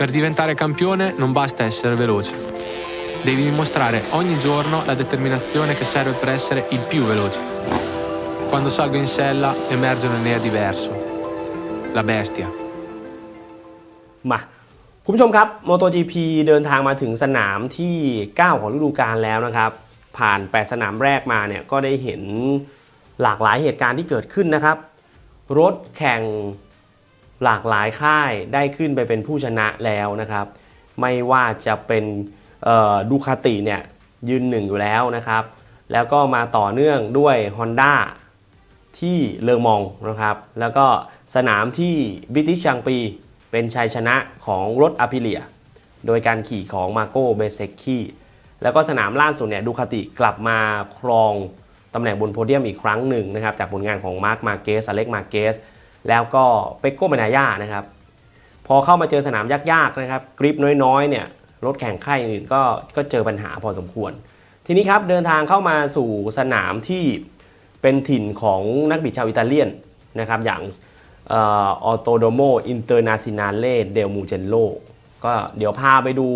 Per diventare campione non basta essere veloce. Devi dimostrare ogni giorno la determinazione che serve per essere il più veloce. Quando salgo in sella emerge un'Enea diverso. La bestia. มาคุณผู้ชมครับ MotoGP เดินทางมาถึงสนามที่ 9 ของฤดูกาลแล้วนะครับ ผ่าน 8 สนามแรกมาเนี่ยก็ได้เห็นหลากหลายเหตุการณ์ที่เกิดขึ้นนะครับ รถแข่ง หลากหลายค่ายได้ขึ้นไปเป็นผู้ชนะแล้วนะครับ ไม่ว่าจะเป็นดูคาติเนี่ยยืนหนึ่งอยู่แล้วนะครับ แล้วก็มาต่อเนื่องด้วย Honda ที่เลอมองนะครับ แล้วก็สนามที่บิติชังปีเป็นชัยชนะของรถอ p ิเลีย โดยการขี่ของมาโกเบเซกคีแล้วก็สนามล่าสุดเนี่ยดูคาติกลับมาครองตำแหน่งบนโพเดียมอีกครั้งหนึ่งนะครับ จากผลงานของมาร์คมาเกสอเล็กมาเกส แล้วก็เปโก้เมนาย่านะครับ พอเข้ามาเจอสนามยากๆนะครับกริปน้อยๆเนี่ยรถแข่งค่ายอื่นก็ก็เจอปัญหาพอสมควร ทีนี้ครับเดินทางเข้ามาสู่สนามที่เป็นถิ่นของนักบิดชาวอิตาเลียนนะครับอย่างออโตโดโมอินเตอร์นาซินาเลเดลมูเจนโลก็เดี๋ยวพาไปดู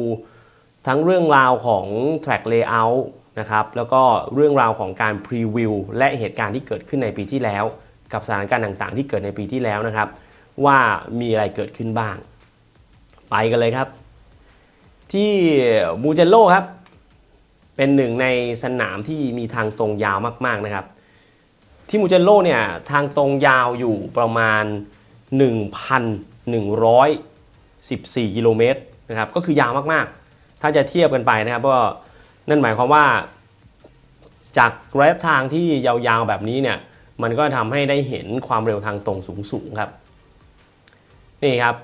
ทั้งเรื่องราวของ Track Layout นะครับแล้วก็เรื่องราวของการพรีวิวและเหตุการณ์ที่เกิดขึ้นในปีที่แล้ว กับสถานการณ์ต่างๆ ที่เกิดในปีที่แล้วนะครับ ว่ามีอะไรเกิดขึ้นบ้าง ไปกันเลยครับ ที่มูเจนโลครับ เป็นหนึ่งในสนามที่มีทางตรงยาวมาก ๆนะครับ ที่มูเจนโลเนี่ยทางตรงยาวอยู่ประมาณ 1,114กิโลเมตรนะครับก็คือยาวมากๆ ถ้าจะเทียบกันไปนะครับก็นั่นหมายความว่าจากระยะทางที่ยาวๆแบบนี้เนี่ย มันก็ทำให้ได้เห็นความเร็วทางตรงสูงๆครับ นี่ครับ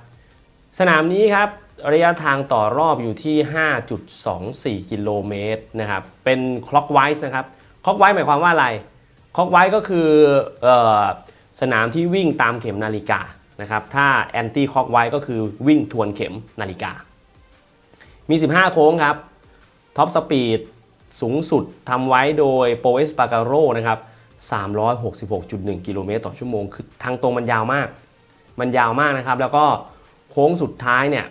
สนามนี้ครับระยะทางต่อรอบอยู่ที่ 5.24 กิโลเมตรนะครับ เป็น clockwise นะครับ clockwise หมายความว่าอะไร clockwise ก็คือออสนามที่วิ่งตามเข็มนาฬิกานะครับ ถ้า anti clockwise ก็คือวิ่งทวนเข็มนาฬิกา มี 15 โค้งครับ ท็อปสปีดสูงสุดทำไว้โดยโปเอสปาการโรนะครับ 366.1 กิโลเมตรต่อชั่วโมง คือทางตรงมันยาวมาก มันยาวมากนะครับ แล้วก็โค้งสุดท้ายเนี่ย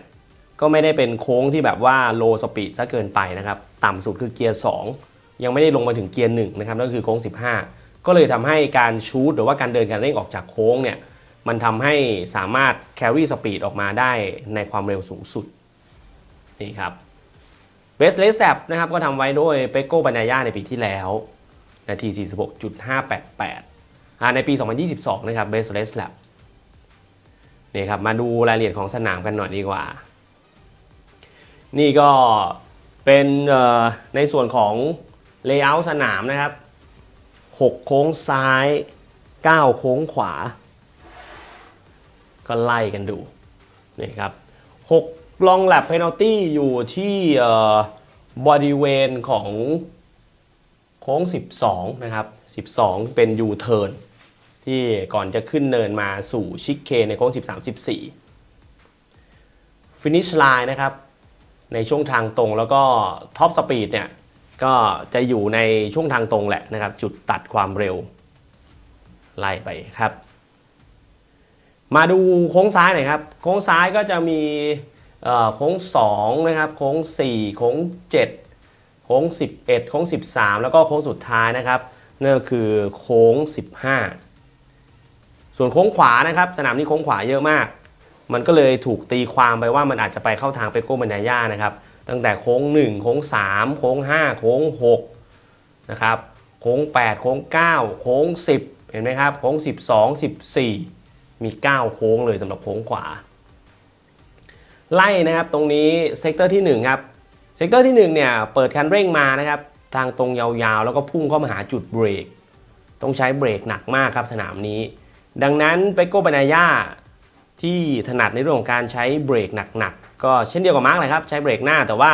ก็ไม่ได้เป็นโค้งที่แบบว่าโลสปีดซะเกินไปนะครับ ต่ำสุดคือเกียร์ 2 ยังไม่ได้ลงมาถึงเกียร์1นะครับ นั่นคือโค้ง 15 ก็เลยทำให้การชูดหรือว่าการเดินการเร่งออกจากโค้งเนี่ย มันทำให้สามารถแครี่สปีดออกมาได้ในความเร็วสูงสุด นี่ครับเวสเลสแซบนะครับก็ทำไว้ด้วยเปโก้ปัญญาในปีที่แล้ว นาที 46.588 ในปี 2022 นะครับเบสเลสแลบนี่ครับ มาดูรายละเอียดของสนามกันหน่อยดีกว่า นี่ก็เป็นในส่วนของเลเยอร์สนามนะครับ 6 โค้งซ้าย 9 โค้งขวา ก็ไล่กันดูนี่ครับ 6 ลองแลบเพนัลตี้อยู่ที่บริเวณของ โค้ง 12 นะครับ 12 เป็นยูเทิร์นที่ก่อนจะขึ้นเนินมาสู่ชิคเคในโค้ง 13 14 ฟินิชไลน์นะครับ ในช่วงทางตรงแล้วก็ท็อปสปีดเนี่ย ก็จะอยู่ในช่วงทางตรงแหละนะครับ จุดตัดความเร็ว ไล่ไปครับ มาดูโค้งซ้ายหน่อยครับ โค้งซ้ายก็จะมีโค้ง 2 นะครับ โค้ง 4 โค้ง 7 ค้ง 11 โค้ง 13 แล้วก็โค้งสุดท้ายนะครับนั่นก็คือโค้ง 15 ส่วนโค้งขวานะครับ สนามนี้โค้งขวาเยอะมาก มันก็เลยถูกตีความไปว่ามันอาจจะไปเข้าทางเปโก้เมนายานะครับ ตั้งแต่โค้ง 1 โค้ง 3 โค้ง 5 โค้ง 6 นะครับ โค้ง 8 โค้ง 9 โค้ง 10 เห็นไหมครับ โค้ง 12 14 มี 9 โค้งเลยสำหรับโค้งขวา ไล่นะครับตรงนี้เซกเตอร์ที่ 1 ครับ เซกเตอร์ที่1เนี่ยเปิดคันเร่งมานะครับทางตรงยาวๆ แล้วก็พุ่งเข้ามาหาจุดเบรก ต้องใช้เบรกหนักมากครับสนามนี้ ดังนั้นเปโก้บานาย่าที่ถนัดในเรื่องของการใช้เบรกหนักๆ ก็เช่นเดียวกับมาร์กเลยครับใช้เบรกหน้า แต่ว่า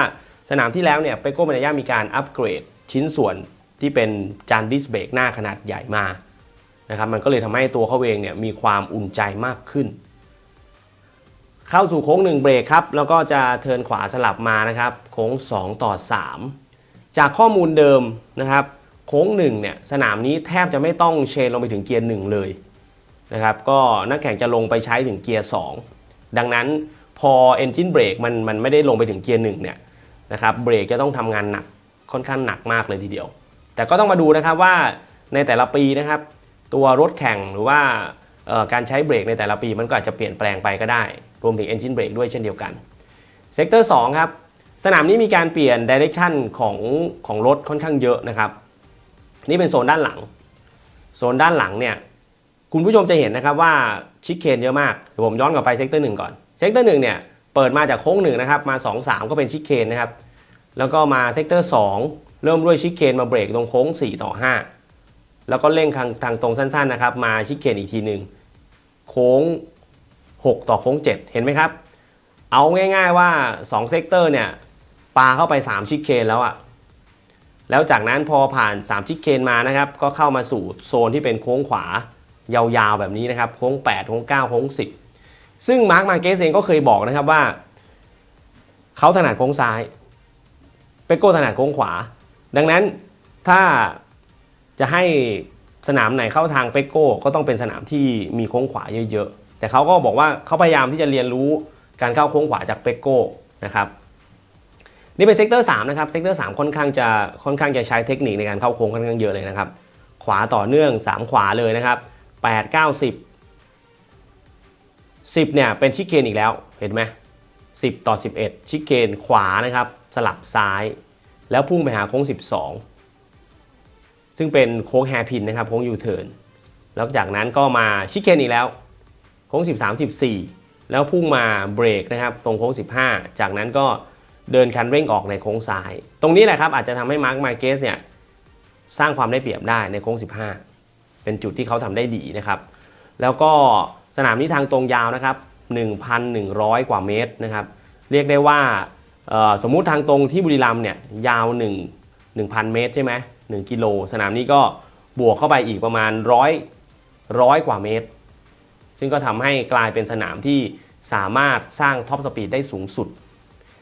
สนามที่แล้วเนี่ยเปโก้บานาย่ามีการอัปเกรดชิ้นส่วนที่เป็นจานดิสเบรกหน้าขนาดใหญ่มานะครับมันก็เลยทำให้ตัวเขาเองเนี่ยมีความอุ่นใจมากขึ้น เข้าสู่โค้ง1เบรกครับ แล้วก็จะเทินขวาสลับมานะครับ โค้ง 2 ต่อ 3 จากข้อมูลเดิมนะครับ โค้ง1เนี่ยสนามนี้แทบจะไม่ต้องเชนลงไปถึงเกียร์1เลยนะครับก็นักแข่งจะลงไปใช้ถึงเกียร์ 2 ดังนั้นพอ Engine Brake มันมันไม่ได้ลงไปถึงเกียร์หนึ่งเนี่ยนะครับเบรกจะต้องทำงานหนักค่อนข้างหนักมากเลยทีเดียว แต่ก็ต้องมาดูนะครับว่าในแต่ละปีนะครับ ตัวรถแข่งหรือว่าการใช้เบรกในแต่ละปีมันก็อาจจะเปลี่ยนแปลงไปก็ได้รวมถึง Engine Brake ด้วยเช่นเดียวกันเซกเตอร์2ครับ สนามนี้มีการเปลี่ยนดิเรกชันของของรถค่อนข้างเยอะนะครับ นี่เป็นโซนด้านหลัง โซนด้านหลังเนี่ยคุณผู้ชมจะเห็นนะครับว่าชิคเคนเยอะมากเดี๋ยวผมย้อนกลับไปเซกเตอร์หนึ่งก่อนเซกเตอร์หนึ่งเนี่ยเปิดมาจากโค้งหนึ่งนะครับมา 2 3 ก็เป็นชิคเคนนะครับแล้วก็มาเซกเตอร์2เริ่มด้วยชิคเคนมาเบรกตรงโค้ง 4 ต่อ 5 แล้วก็เร่งทางทางตรงสั้นๆนะครับมาชิคเคนอีกทีหนึ่งโค้ง 6 ต่อโค้ง 7 เห็นไหมครับ เอาง่ายๆว่า 2 เซกเตอร์เนี่ยปาเข้าไป 3 ชิคเคนแล้วอะแล้วจากนั้นพอผ่าน 3 ชิคเคนมานะครับ ก็เข้ามาสู่โซนที่เป็นโค้งขวายาวๆแบบนี้นะครับ โค้ง 8 โค้ง 9 โค้ง 10 ซึ่งมาร์คมาเกสเองก็เคยบอกนะครับว่า เขาถนัดโค้งซ้าย เปโก้ถนัดโค้งขวา ดังนั้นถ้าจะให้สนามไหนเข้าทางเปโก้ก็ต้องเป็นสนามที่มีโค้งขวาเยอะๆ แต่เขาก็บอกว่าเขาพยายามที่จะเรียนรู้การเข้าโค้งขวาจากเปโก้นะครับนี่เป็นเซกเตอร์3นะครับ เซกเตอร์3ค่อนข้างจะค่อนข้างจะใช้เทคนิคในการเข้าโค้งค่อนข้างเยอะเลยนะครับ ขวาต่อเนื่อง 3 ขวาเลยนะครับ 8 9 10 10เนี่ยเป็นชิคเคนอีกแล้วเห็นไหม10 ต่อ 11 ชิคเคนขวานะครับสลับซ้าย แล้วพุ่งไปหาโค้ง 12 ซึ่งเป็นโค้งแฮร์พินนะครับโค้งยูเทิร์นแล้วจากนั้นก็มาชิคเคนอีกแล้ว โค้ง 13 14 แล้วพุ่งมาเบรกนะครับตรงโค้ง 15 จากนั้นก็เดินคันเร่งออกในโค้งซ้าย ตรงนี้แหละครับอาจจะทำให้มาร์คมาเกสเนี่ยสร้างความได้เปรียบได้ในโค้ง 15 เป็นจุดที่เขาทำได้ดีนะครับ แล้วก็สนามนี้ทางตรงยาวนะครับ 1,100 กว่าเมตรนะครับ เรียกได้ว่าสมมุติทางตรงที่บุรีรัมย์เนี่ยยาว 1 1,000 เมตรใช่ไหม1กิโล สนามนี้ก็บวกเข้าไปอีกประมาณร้อยร้อยกว่าเมตร ซึ่งก็ทำให้กลายเป็นสนามที่สามารถสร้างท็อปสปีดได้สูงสุด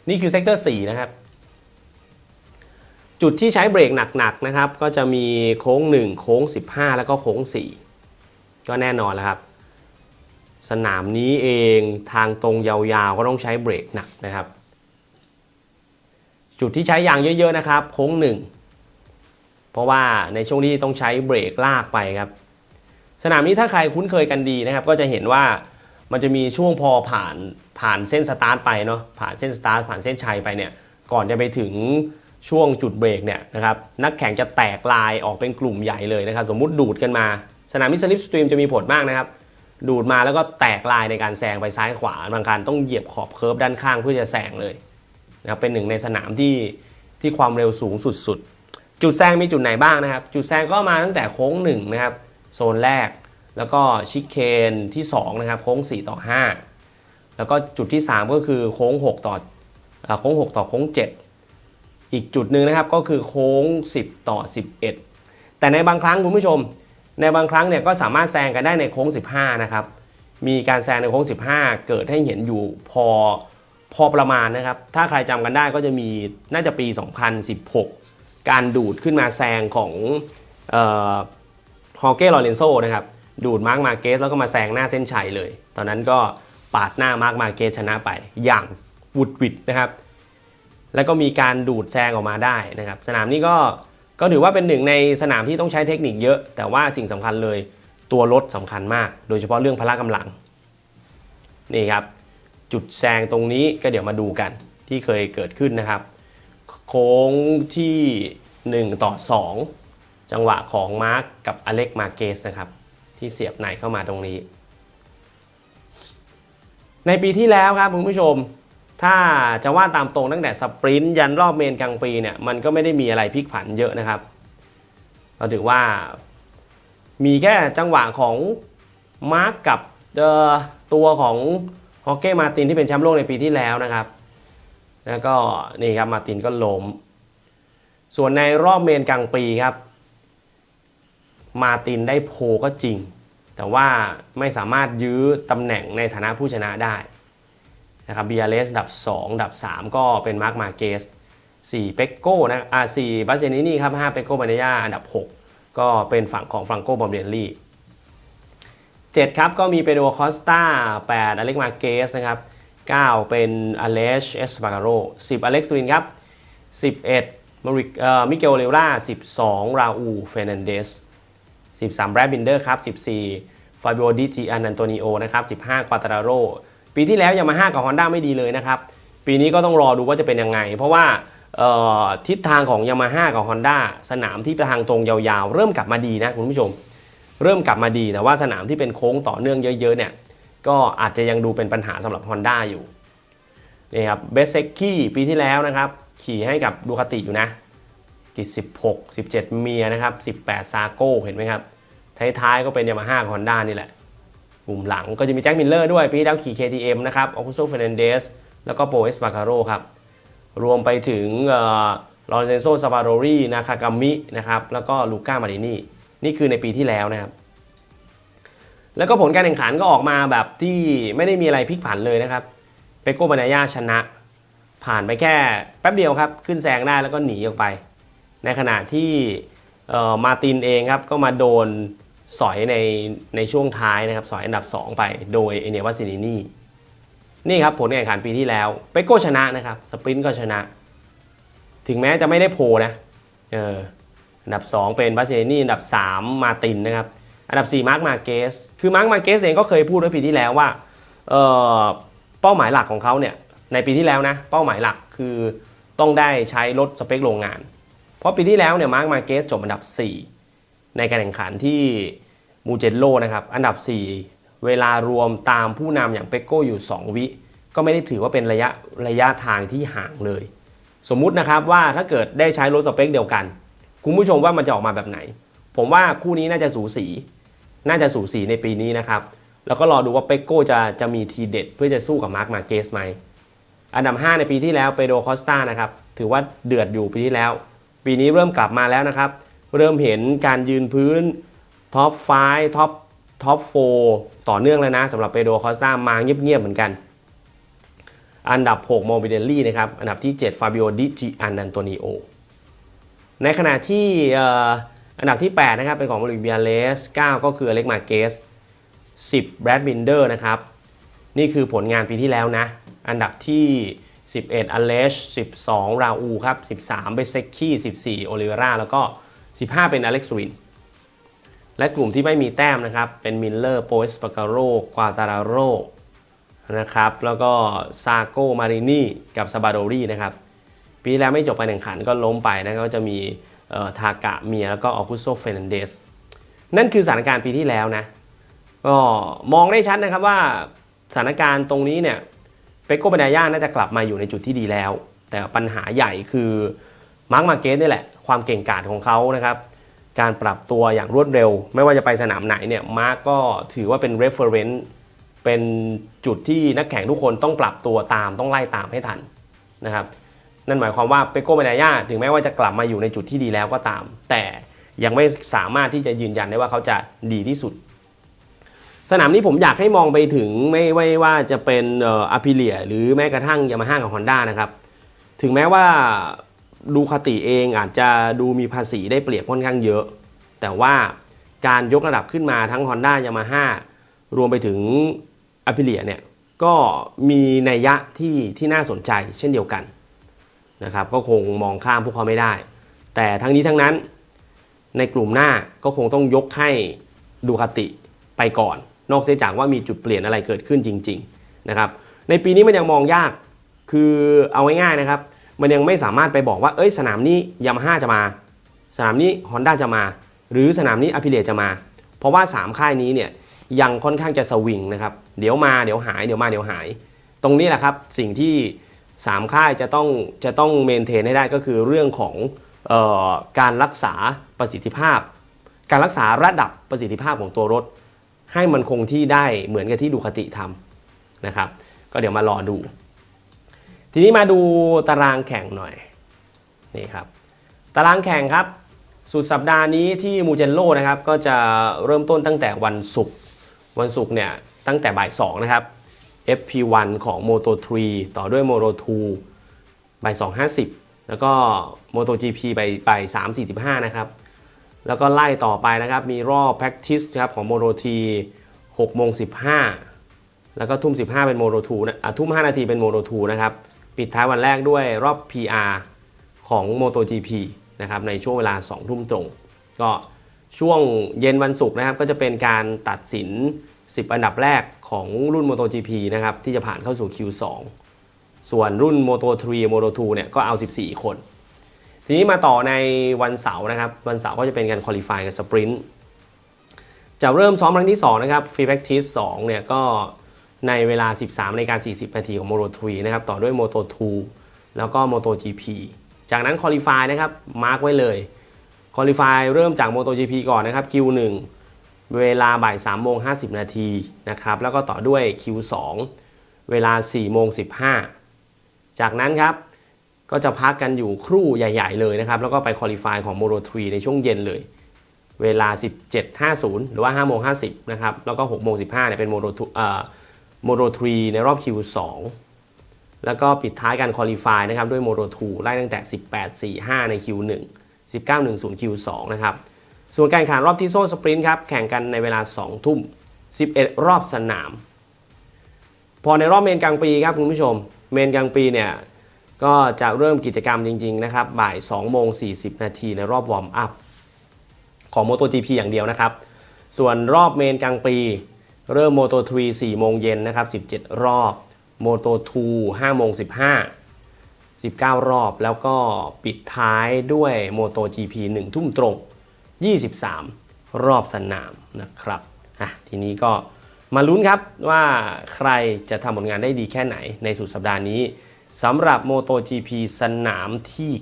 นี่คือเซกเตอร์4นะครับ จุดที่ใช้เบรกหนักๆนะครับ ก็จะมีโค้ง 1 โค้ง 15 แล้วก็โค้ง 4 ก็แน่นอนแล้วครับ สนามนี้เองทางตรงยาวๆ ก็ต้องใช้เบรกหนักนะครับ จุดที่ใช้ยางเยอะๆนะครับ โค้ง 1 เพราะว่าในช่วงที่ต้องใช้เบรกลากไปครับ สนามนี้ถ้าใครคุ้นเคยกันดีนะครับ ก็จะเห็นว่ามันจะมีช่วงพอผ่านผ่านเส้นสตาร์ทไปเนาะผ่านเส้นสตาร์ทผ่านเส้นชัยไปเนี่ยก่อนจะไปถึงช่วงจุดเบรกเนี่ยนะครับนักแข่งจะแตกลายออกเป็นกลุ่มใหญ่เลยนะครับ สมมุติดูดกันมา สนามนี้สลิปสตรีมจะมีผลมากนะครับ ดูดมาแล้วก็แตกลายในการแซงไปซ้ายขวาบางการต้องเหยียบขอบเคิร์ฟด้านข้างเพื่อจะแซงเลยนะครับเป็นหนึ่งในสนามที่ที่ความเร็วสูงสุดๆจุดแซงมีจุดไหนบ้างนะครับ จุดแซงก็มาตั้งแต่โค้งหนึ่งนะครับ โซนแรก แล้วก็ชิคเคนที่2นะครับโค้ง 4 ต่อ 5 แล้วก็จุดที่ 3 ก็คือโค้ง 6 ต่อโค้ง 6 ต่อโค้ง 7 อีกจุดหนึ่งนะครับก็คือโค้ง 10 ต่อ 11 แต่ในบางครั้งคุณผู้ชม ในบางครั้งเนี่ยก็สามารถแซงกันได้ในโค้ง 15 นะครับมีการแซงในโค้ง 15 เกิดให้เห็นอยู่พอพอประมาณนะครับ ถ้าใครจำกันได้ก็จะมีน่าจะปี 2016 การดูดขึ้นมาแซงของ ฮอเก้ลอเรนโซนะครับดูดมาร์กมาเกสแล้วก็มาแซงหน้าเส้นชัยเลย ตอนนั้นก็ปาดหน้ามาร์กมาเกสชนะไปอย่างวุดวิดนะครับ แล้วก็มีการดูดแซงออกมาได้นะครับ สนามนี้ก็ก็ถือว่าเป็นหนึ่งในสนามที่ต้องใช้เทคนิคเยอะ แต่ว่าสิ่งสำคัญเลยตัวรถสำคัญมาก โดยเฉพาะเรื่องพละกำลังนี่ครับ จุดแซงตรงนี้ก็เดี๋ยวมาดูกันที่เคยเกิดขึ้นนะครับ โค้งที่ 1 ต่อ 2 จังหวะของมาร์กกับอเล็กมาเกสนะครับ ที่เสียบในเข้ามาตรงนี้ ในปีที่แล้วครับคุณผู้ชม ถ้าจะว่าตามตรงตั้งแต่สปรินต์ยันรอบเมนกลางปีเนี่ยมันก็ไม่ได้มีอะไรพลิกผันเยอะนะครับ เราถือว่ามีแค่จังหวะของมาร์กกับตัวของฮอกเก้มาตินที่เป็นแชมป์โลกในปีที่แล้วนะครับ แล้วก็นี่ครับมาตินก็ล้ม ส่วนในรอบเมนกลางปีครับ มาตินได้โพก็จริง แต่ว่าไม่สามารถยื้อตำแหน่งในฐานะผู้ชนะได้นะครับเบีอาร์เลสดับ 2 ดับ 3 ก็เป็นมาร์คมาเกส4เปกโก้นะอ่า4บาเซนินี่ครับ5เปกโก้บาเนยาอันดับ 6 ก็เป็นฝั่งของฟรังโกบอมเดนลี่7ครับก็มีเปโดคอสตา8อเล็กมาเกสนะครับ9เป็นอเลชเอสปาการโร10อเล็กซ์ตูรินครับ11มาริกเอ่อมิเกลเลล่า12ราอูเฟรนันเดส 13แรดบินเดอร์ครับ14ฟาบิโอดิจิอันันโตนิโอนะครับ15ควาตาราโรปีที่แล้วยามาฮ่ากับ Honda ไม่ดีเลยนะครับ ปีนี้ก็ต้องรอดูว่าจะเป็นยังไง เพราะว่าทิศทางของยามาฮ่ากับ Honda สนามที่ทางตรงยาวๆ เริ่มกลับมาดีนะคุณผู้ชม เริ่มกลับมาดีแต่ว่าสนามที่เป็นโค้งต่อเนื่องเยอะๆเนี่ยก็อาจจะยังดูเป็นปัญหาสำหรับ Honda อยู่นี่ครับเบสเซกกี้ปีที่แล้วนะครับ ขี่ให้กับดูคาติอยู่นะกิ16 17 เมียนะครับ 18 ซาโก้เห็นไหมครับ ท้ายๆก็เป็นยามาฮ่าฮอนด้านี่แหละ กลุ่มหลังก็จะมีแจ็คมิลเลอร์ด้วยปีที่แล้วขี่ KTM นะครับออคุโซเฟรนเดสแล้วก็โปเอสบาคาโรครับ รวมไปถึงลอเรนโซซาบาโรรีนาคากามินะครับแล้วก็ลูก้ามารินีนี่คือในปีที่แล้วนะครับ แล้วก็ผลการแข่งขันก็ออกมาแบบที่ไม่ได้มีอะไรพลิกผันเลยนะครับเปโกบานายาชนะ ผ่านไปแค่แป๊บเดียวครับ ขึ้นแซงได้แล้วก็หนีออกไป ในขณะที่มาตินเองครับก็มาโดน สอยในในช่วงท้ายนะครับ สอยอันดับ 2 ไปโดยเอเนวัสซินินี่นี่ครับผลการแข่งขันปีที่แล้วเปโกชนะนะครับ สปรินต์ก็ชนะ ถึงแม้จะไม่ได้โพลนะเอออันดับ 2 เป็นบาเซนี่อันดับ 3 มาตินนะครับ อันดับ 4 มาร์คมาเกส คือมาร์คมาเกสเองก็เคยพูดไว้ปีที่แล้วว่าเออเป้าหมายหลักของเขาเนี่ยในปีที่แล้วนะเป้าหมายหลักคือต้องได้ใช้รถสเปคโรงงาน เพราะปีที่แล้วเนี่ยมาร์คมาเกสจบอันดับ 4 ในการแข่งขันที่ มูเจนโลนะครับอันดับ 4 เวลารวมตามผู้นำอย่างเปโก้อยู่ 2 วิ ก็ไม่ได้ถือว่าเป็นระยะระยะทางที่ห่างเลย สมมุตินะครับว่าถ้าเกิดได้ใช้รถสเปคเดียวกัน คุณผู้ชมว่ามันจะออกมาแบบไหน ผมว่าคู่นี้น่าจะสูสี น่าจะสูสีในปีนี้นะครับ แล้วก็รอดูว่าเปโก้จะจะมีทีเด็ด เพื่อจะสู้กับมาร์คมาเกสไหมอันดับ 5 ในปีที่แล้วเปโดคอสตานะครับถือว่าเดือดอยู่ปีที่แล้ว ปีนี้เริ่มกลับมาแล้วนะครับ เริ่มเห็นการยืนพื้น ท็อป5ท็อปท็อป4ต่อเนื่องแล้วนะสำหรับเปโดคอสตามาเงียบๆเหมือนกัน อันดับ 6 โมบิเดลลี่นะครับ อันดับที่ 7 ฟาบิโอดิจิอันอันโตนิโอ ในขณะที่อ,อันดับที่ 8 นะครับ เป็นของมาริเบียเลส 9 ก็คืออเล็กมาเกส 10 แบรดบินเดอร์นะครับ นี่คือผลงานปีที่แล้วนะ อันดับที่ 11 อเลช 12 ราอูครับ 13 เบเซกกี้14 โอลิเวราแล้วก็ 15 เป็นอเล็กซ์วิน และกลุ่มที่ไม่มีแต้มนะครับ เป็นมิลเลอร์โปเอสปาการโรควาตาราโรนะครับ แล้วก็ซาโกมารินีกับซาบาโดรีนะครับ ปีแล้วไม่จบการแข่งขันก็ล้มไปนะก็จะมีทากะเมียแล้วก็ออกุโซเฟรนันเดส นั่นคือสถานการณ์ปีที่แล้วนะ ก็มองได้ชัดนะครับว่าสถานการณ์ตรงนี้เนี่ยเปโกบานาย่าน่าจะกลับมาอยู่ในจุดที่ดีแล้ว แต่ปัญหาใหญ่คือมาร์คมาเกสนี่แหละ ความเก่งกาจของเขานะครับ การปรับตัวอย่างรวดเร็ว ไม่ว่าจะไปสนามไหนเนี่ยมาร์กก็ถือว่าเป็น reference เป็นจุดที่นักแข่งทุกคนต้องปรับตัวตามต้องไล่ตามให้ทันนะครับนั่นหมายความว่าเปโกเมนายาถึงแม้ว่าจะกลับมาอยู่ในจุดที่ดีแล้วก็ตาม แต่ยังไม่สามารถที่จะยืนยันได้ว่าเขาจะดีที่สุด สนามนี้ผมอยากให้มองไปถึงไม่ไว่าจะเป็นอาพิเลียหรือแม้กระทั่งยามาฮ่ากับฮอนด้านะครับถึงแม้ว่า ดูคาติเองอาจจะดูมีภาษีได้เปรียบค่อนข้างเยอะ แต่ว่าการยกระดับขึ้นมาทั้ง Honda Yamaha รวมไปถึง a p พิเลียเนี่ยก็มีนัยยะที่ที่น่าสนใจเช่นเดียวกันนะครับก็คงมองข้ามพวกเขาไม่ได้ แต่ทั้งนี้ทั้งนั้นในกลุ่มหน้าก็คงต้องยกให้ดูคาติไปก่อน นอกเสียจากว่ามีจุดเปลี่ยนอะไรเกิดขึ้นจริง ๆนะครับ ในปีนี้มันยังมองยากคือเอาง่ายๆนะครับ มันยังไม่สามารถไปบอกว่าเอ้ยสนามนี้ยามาฮ่าจะมา สนามนี้ Honda จะมา หรือสนามนี้อพิเลียจะมา เพราะว่า 3 ค่ายนี้เนี่ยยังค่อนข้างจะสวิงนะครับเดี๋ยวมาเดี๋ยวหายเดี๋ยวมาเดี๋ยวหาย ตรงนี้แหละครับสิ่งที่3ค่ายจะต้องจะต้องเมนเทนให้ได้ก็คือเรื่องของออการรักษาประสิทธิภาพ การรักษาระดับประสิทธิภาพของตัวรถ ให้มันคงที่ได้เหมือนกับที่ดูคติทำนะครับ ก็เดี๋ยวมารอดู ทีนี้มาดูตารางแข่งหน่อยนี่ครับตารางแข่งครับ สุดสัปดาห์นี้ที่มูเจนโลนะครับก็จะเริ่มต้นตั้งแต่วันศุกร์วันศุกร์เนี่ยตั้งแต่บ่าย2นะครับ FP1 ของ Moto 3 ต่อด้วย Moto 2บ่าย2.50 แล้วก็ Moto GP บ่ายบ่าย3.45 นะครับ แล้วก็ไล่ต่อไปนะครับ มีรอบ practice ครับของ Moto T 6โมง15 แล้วก็ทุ่ม 15 เป็นโมโ2นะอะทุ่ม 5 นาทีเป็นโมโ2นะครับ ปิดท้ายวันแรกด้วยรอบ PR ของ MotoGP นะครับในช่วงเวลา 2 ทุ่มตรง ก็ช่วงเย็นวันศุกร์นะครับก็จะเป็นการตัดสิน 10 อันดับแรกของรุ่น MotoGP นะครับที่จะผ่านเข้าสู่ Q2 ส่วนรุ่น Moto3 Moto 2 เนี่ยก็เอา 14 คน ทีนี้มาต่อในวันเสาร์นะครับ วันเสาร์ก็จะเป็นการคุริฟายกับสปรินต์จะเริ่มซ้อมครั้งที่ 2 นะครับ Free Practice 2เนี่ยก็ ในเวลา 13นาฬิกา40 นาทีของ Moto 3นะครับ ต่อด้วย Moto 2แล้วก็ Moto GP จากนั้นคุริฟายนะครับ มาร์กไว้เลยคุริฟายเริ่มจาก Moto GP ก่อนนะครับ Q1 เวลาบ่าย3โมง50 นาทีนะครับ แล้วก็ต่อด้วย Q2 เวลา4โมง15 จากนั้นครับ ก็จะพักกันอยู่ครู่ใหญ่ ๆ เลยนะครับ แล้วก็ไปคุริฟายของ Moto 3ในช่วงเย็นเลยเวลา 17.50 หรือว่า5โมง50 นะครับ แล้วก็6โมง15เนี่ยเป็น Moto 2เอ่อ Moto 3ในรอบ Q2 แล้วก็ปิดท้ายการคุริฟายนะครับด้วย Moto 2ไล่ตั้งแต่ 18.45 ใน Q1 19.10 Q2 นะครับ ส่วนการแข่งขันรอบที่โซ่สปรินต์ครับ แข่งกันในเวลา 2 ทุ่ม 11 รอบสนาม พอในรอบเมนกลางปีครับคุณผู้ชม เมนกลางปีเนี่ย ก็จะเริ่มกิจกรรมจริง ๆ นะครับ บ่าย2โมง40 นาทีในรอบวอร์มอัพของ MotoGP อย่างเดียวนะครับ ส่วนรอบเมนกลางปี เริ่ม Moto3 4โมงเย็นนะครับ 17 รอบ Moto2 5โมง15 19รอบ แล้วก็ปิดท้ายด้วย MotoGP 1ทุ่มตรง 23 รอบสนามนะครับอะทีนี้ก็มาลุ้นครับว่าใครจะทำผลงานได้ดีแค่ไหนในสุดสัปดาห์นี้สำหรับ MotoGP สนามที่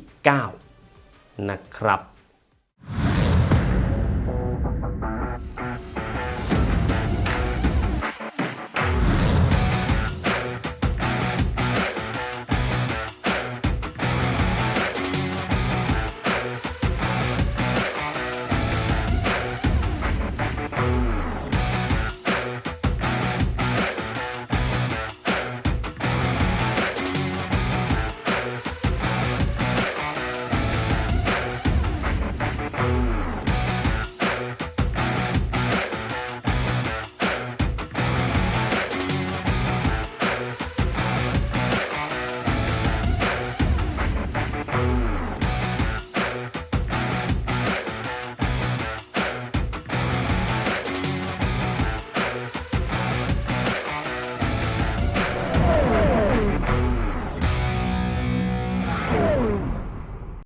9 นะครับ